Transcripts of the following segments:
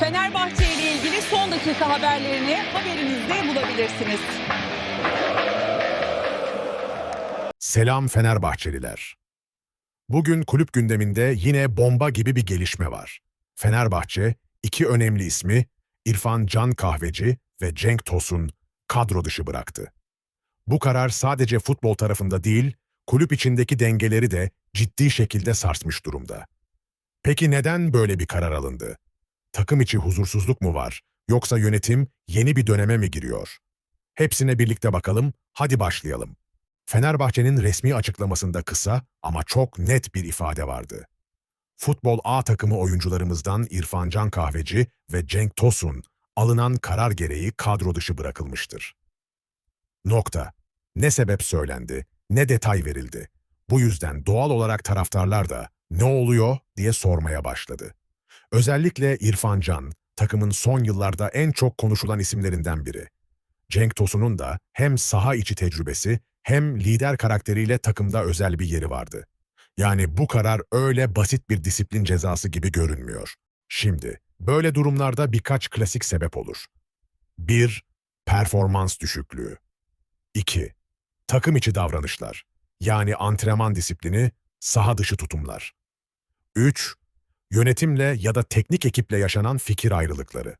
Fenerbahçe ile ilgili son dakika haberlerini haberinizde bulabilirsiniz. Selam Fenerbahçeliler. Bugün kulüp gündeminde yine bomba gibi bir gelişme var. Fenerbahçe iki önemli ismi İrfan Can Kahveci ve Cenk Tosun kadro dışı bıraktı. Bu karar sadece futbol tarafında değil, kulüp içindeki dengeleri de ciddi şekilde sarsmış durumda. Peki neden böyle bir karar alındı? Takım içi huzursuzluk mu var yoksa yönetim yeni bir döneme mi giriyor? Hepsine birlikte bakalım, hadi başlayalım. Fenerbahçe'nin resmi açıklamasında kısa ama çok net bir ifade vardı. Futbol A takımı oyuncularımızdan İrfan Can Kahveci ve Cenk Tosun alınan karar gereği kadro dışı bırakılmıştır. Nokta. Ne sebep söylendi, ne detay verildi. Bu yüzden doğal olarak taraftarlar da ne oluyor diye sormaya başladı. Özellikle İrfan Can, takımın son yıllarda en çok konuşulan isimlerinden biri. Cenk Tosun'un da hem saha içi tecrübesi hem lider karakteriyle takımda özel bir yeri vardı. Yani bu karar öyle basit bir disiplin cezası gibi görünmüyor. Şimdi, böyle durumlarda birkaç klasik sebep olur. 1. Performans düşüklüğü. 2. Takım içi davranışlar. Yani antrenman disiplini, saha dışı tutumlar. 3. Yönetimle ya da teknik ekiple yaşanan fikir ayrılıkları.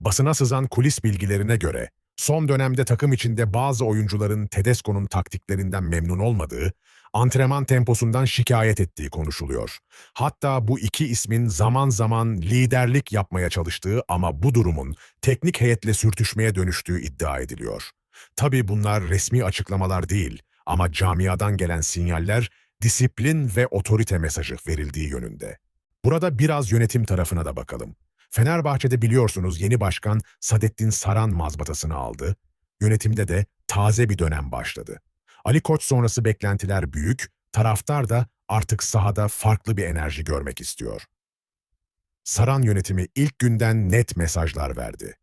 Basına sızan kulis bilgilerine göre son dönemde takım içinde bazı oyuncuların Tedesco'nun taktiklerinden memnun olmadığı, antrenman temposundan şikayet ettiği konuşuluyor. Hatta bu iki ismin zaman zaman liderlik yapmaya çalıştığı ama bu durumun teknik heyetle sürtüşmeye dönüştüğü iddia ediliyor. Tabii bunlar resmi açıklamalar değil ama camiadan gelen sinyaller disiplin ve otorite mesajı verildiği yönünde. Burada biraz yönetim tarafına da bakalım. Fenerbahçe'de biliyorsunuz yeni başkan Sadettin Saran mazbatasını aldı. Yönetimde de taze bir dönem başladı. Ali Koç sonrası beklentiler büyük, taraftar da artık sahada farklı bir enerji görmek istiyor. Saran yönetimi ilk günden net mesajlar verdi.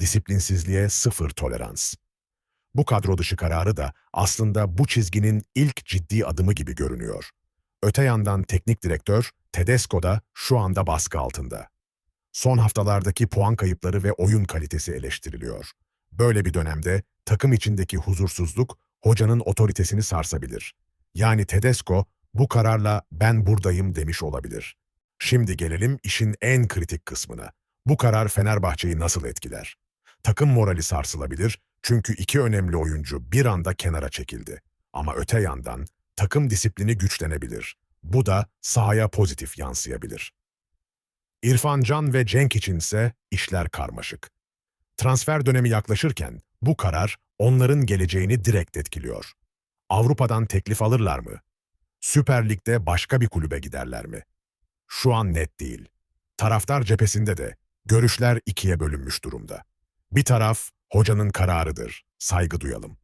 Disiplinsizliğe sıfır tolerans. Bu kadro dışı kararı da aslında bu çizginin ilk ciddi adımı gibi görünüyor. Öte yandan teknik direktör Tedesco da şu anda baskı altında. Son haftalardaki puan kayıpları ve oyun kalitesi eleştiriliyor. Böyle bir dönemde takım içindeki huzursuzluk hocanın otoritesini sarsabilir. Yani Tedesco bu kararla ben buradayım demiş olabilir. Şimdi gelelim işin en kritik kısmına. Bu karar Fenerbahçe'yi nasıl etkiler? Takım morali sarsılabilir çünkü iki önemli oyuncu bir anda kenara çekildi. Ama öte yandan takım disiplini güçlenebilir. Bu da sahaya pozitif yansıyabilir. İrfan Can ve Cenk içinse işler karmaşık. Transfer dönemi yaklaşırken bu karar onların geleceğini direkt etkiliyor. Avrupa'dan teklif alırlar mı? Süper Lig'de başka bir kulübe giderler mi? Şu an net değil. Taraftar cephesinde de görüşler ikiye bölünmüş durumda. Bir taraf hocanın kararıdır, saygı duyalım.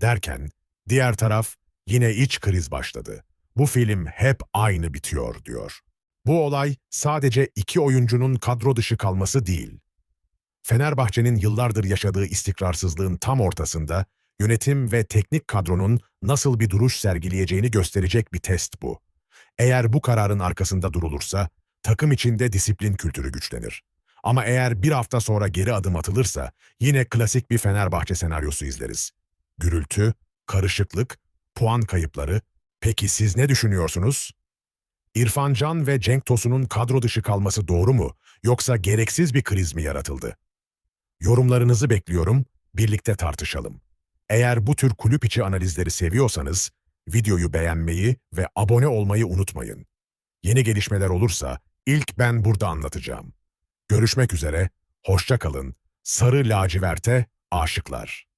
Derken diğer taraf yine iç kriz başladı. Bu film hep aynı bitiyor diyor. Bu olay sadece iki oyuncunun kadro dışı kalması değil. Fenerbahçe'nin yıllardır yaşadığı istikrarsızlığın tam ortasında yönetim ve teknik kadronun nasıl bir duruş sergileyeceğini gösterecek bir test bu. Eğer bu kararın arkasında durulursa takım içinde disiplin kültürü güçlenir. Ama eğer bir hafta sonra geri adım atılırsa yine klasik bir Fenerbahçe senaryosu izleriz. Gürültü, karışıklık, puan kayıpları. Peki siz ne düşünüyorsunuz? İrfan Can ve Cenk Tosun'un kadro dışı kalması doğru mu yoksa gereksiz bir kriz mi yaratıldı? Yorumlarınızı bekliyorum, birlikte tartışalım. Eğer bu tür kulüp içi analizleri seviyorsanız videoyu beğenmeyi ve abone olmayı unutmayın. Yeni gelişmeler olursa ilk ben burada anlatacağım. Görüşmek üzere, hoşça kalın, sarı laciverte aşıklar.